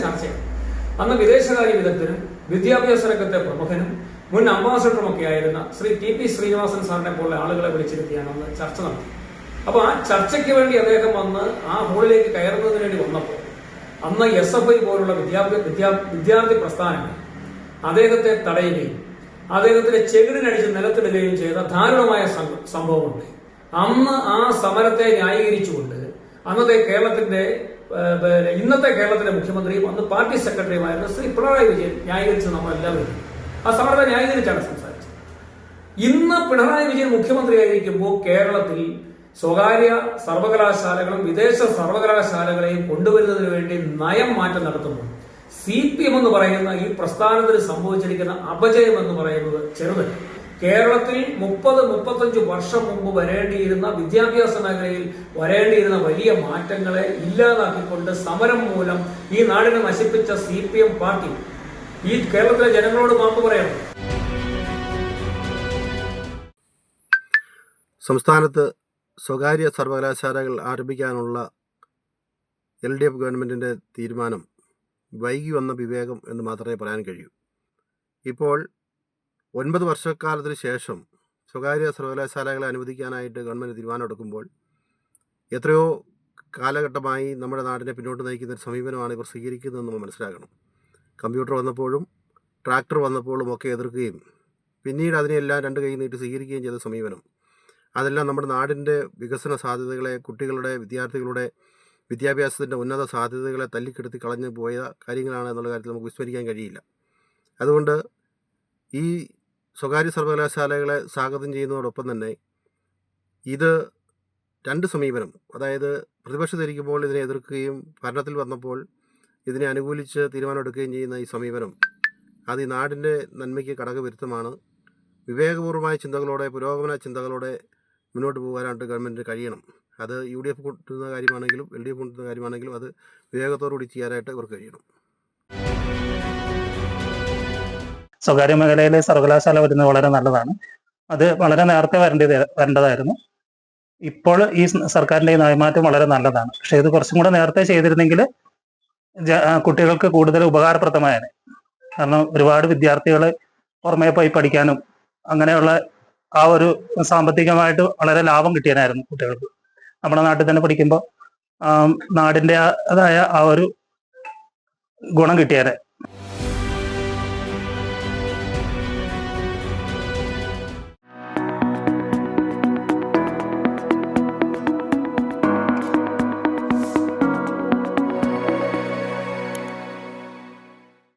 ചർച്ചയാണ് അന്ന് വിദേശകാര്യ വിദഗ്ധനും വിദ്യാഭ്യാസ രംഗത്തെ പ്രമുഖനും മുൻ അംബാസിഡറും ഒക്കെ ആയിരുന്ന ശ്രീ ടി പി ശ്രീനിവാസൻ സാറിനെ പോലുള്ള ആളുകളെ വിളിച്ചിരുത്തിയാണ് അന്ന് ചർച്ച നടത്തി അപ്പൊ ആ ചർച്ചയ്ക്ക് വേണ്ടി അദ്ദേഹം വന്ന് ആ ഹോളിലേക്ക് കയറുന്നതിന് വേണ്ടി വന്നപ്പോൾ അന്ന് എസ് എഫ് ഐ പോലുള്ള വിദ്യാർത്ഥി പ്രസ്ഥാനങ്ങൾ അദ്ദേഹത്തെ തടയുകയും അദ്ദേഹത്തിന്റെ ചെകിടിനടിച്ച് നിലത്തിടുകയും ചെയ്ത ധാരുണമായ സംഭവമുണ്ട്. അന്ന് ആ സമരത്തെ ന്യായീകരിച്ചുകൊണ്ട് അന്നത്തെ കേരളത്തിന്റെ ഇന്നത്തെ കേരളത്തിലെ മുഖ്യമന്ത്രിയും അന്ന് പാർട്ടി സെക്രട്ടറിയുമായിരുന്ന ശ്രീ പിണറായി വിജയൻ ന്യായീകരിച്ചത് നമ്മളെല്ലാവരും ആ സമരത്തെ ന്യായീകരിച്ചാണ് സംസാരിച്ചത്. ഇന്ന് പിണറായി വിജയൻ മുഖ്യമന്ത്രിയായിരിക്കുമ്പോൾ കേരളത്തിൽ സ്വകാര്യ സർവകലാശാലകളും വിദേശ സർവകലാശാലകളെയും കൊണ്ടുവരുന്നതിന് വേണ്ടി നയം മാറ്റം നടത്തുന്നു സി പി എം എന്ന് പറയുന്ന ഈ പ്രസ്ഥാനത്തിന് സംഭവിച്ചിരിക്കുന്ന അപജയം എന്ന് പറയുന്നത് ചെറുതല്ല. കേരളത്തിൽ മുപ്പത് മുപ്പത്തഞ്ച് വർഷം മുമ്പ് വരേണ്ടിയിരുന്ന വിദ്യാഭ്യാസ മേഖലയിൽ വരേണ്ടിയിരുന്ന വലിയ മാറ്റങ്ങളെ ഇല്ലാതാക്കിക്കൊണ്ട് സമരം മൂലം ഈ നാടിനെ നശിപ്പിച്ച സി പി എം പാർട്ടി. ഈ കേരളത്തിലെ ജനങ്ങളോട് മാപ്പ് പറയണം സംസ്ഥാനത്ത് സ്വകാര്യ സർവകലാശാലകൾ ആരംഭിക്കാനുള്ള എൽ ഡി എഫ് ഗവൺമെന്റിന്റെ തീരുമാനം വൈകി വന്ന വിവേകം എന്ന് മാത്രമേ പറയാൻ കഴിയൂ. ഇപ്പോൾ ഒൻപത് വർഷക്കാലത്തിന് ശേഷം സ്വകാര്യ സർവകലാശാലകളെ അനുവദിക്കാനായിട്ട് ഗവൺമെന്റ് തീരുമാനമെടുക്കുമ്പോൾ എത്രയോ കാലഘട്ടമായി നമ്മുടെ നാടിനെ പിന്നോട്ട് നയിക്കുന്ന ഒരു സമീപനമാണ് ഇവർ സ്വീകരിക്കുന്നതെന്ന് നമ്മൾ മനസ്സിലാക്കണം കമ്പ്യൂട്ടർ വന്നപ്പോഴും ട്രാക്ടർ വന്നപ്പോഴും ഒക്കെ എതിർക്കുകയും പിന്നീട് അതിനെല്ലാം രണ്ട് കൈ നീട്ടി സ്വീകരിക്കുകയും ചെയ്ത സമീപനം. അതെല്ലാം നമ്മുടെ നാടിന്റെ വികസന സാധ്യതകളെ കുട്ടികളുടെ വിദ്യാർത്ഥികളുടെ വിദ്യാഭ്യാസത്തിന്റെ ഉന്നത സാധ്യതകളെ തല്ലിക്കെടുത്തി കളഞ്ഞു പോയ കാര്യങ്ങളാണ് എന്നുള്ള കാര്യത്തിൽ നമുക്ക് വിസ്മരിക്കാൻ കഴിയില്ല. അതുകൊണ്ട് ഈ സ്വകാര്യ സർവകലാശാലകളെ സ്വാഗതം ചെയ്യുന്നതോടൊപ്പം തന്നെ ഇത് രണ്ട് സമീപനം അതായത് പ്രതിപക്ഷത്തിരിക്കുമ്പോൾ ഇതിനെ എതിർക്കുകയും ഭരണത്തിൽ വന്നപ്പോൾ ഇതിനെ അനുകൂലിച്ച് തീരുമാനമെടുക്കുകയും ചെയ്യുന്ന ഈ സമീപനം അത് ഈ നാടിന്റെ നന്മയ്ക്ക് ഘടകവിരുദ്ധമാണ് വിവേകപൂർവമായ ചിന്തകളോടെ പുരോഗമന ചിന്തകളോടെ മുന്നോട്ട് പോകാനായിട്ട് ഗവൺമെന്റിന് കഴിയണം. അത് യു ഡി എഫ് കൊണ്ടുവരുന്ന കാര്യമാണെങ്കിലും എൽ ഡി എഫ് കൊണ്ടുവരുന്ന കാര്യമാണെങ്കിലും അത് വിവേകത്തോടുകൂടി ചെയ്യാനായിട്ട് ഇവർക്ക് കഴിയണം. സ്വകാര്യ മേഖലയിലെ സർവകലാശാല വരുന്നത് വളരെ നല്ലതാണ്. അത് വളരെ നേരത്തെ വരേണ്ടത് വരേണ്ടതായിരുന്നു. ഇപ്പോൾ ഈ സർക്കാരിന്റെ ഈ നയമാറ്റം വളരെ നല്ലതാണ്. പക്ഷെ ഇത് കുറച്ചും കൂടെ നേരത്തെ ചെയ്തിരുന്നെങ്കിൽ കുട്ടികൾക്ക് കൂടുതൽ ഉപകാരപ്രദമായാണ് കാരണം ഒരുപാട് വിദ്യാർത്ഥികൾ പുറമേ പോയി പഠിക്കാനും അങ്ങനെയുള്ള ആ ഒരു സാമ്പത്തികമായിട്ട് വളരെ ലാഭം കിട്ടിയാനായിരുന്നു കുട്ടികൾക്ക്. നമ്മുടെ നാട്ടിൽ തന്നെ പഠിക്കുമ്പോൾ നാടിന്റെ അതായ ആ ഒരു ഗുണം കിട്ടിയാനെ.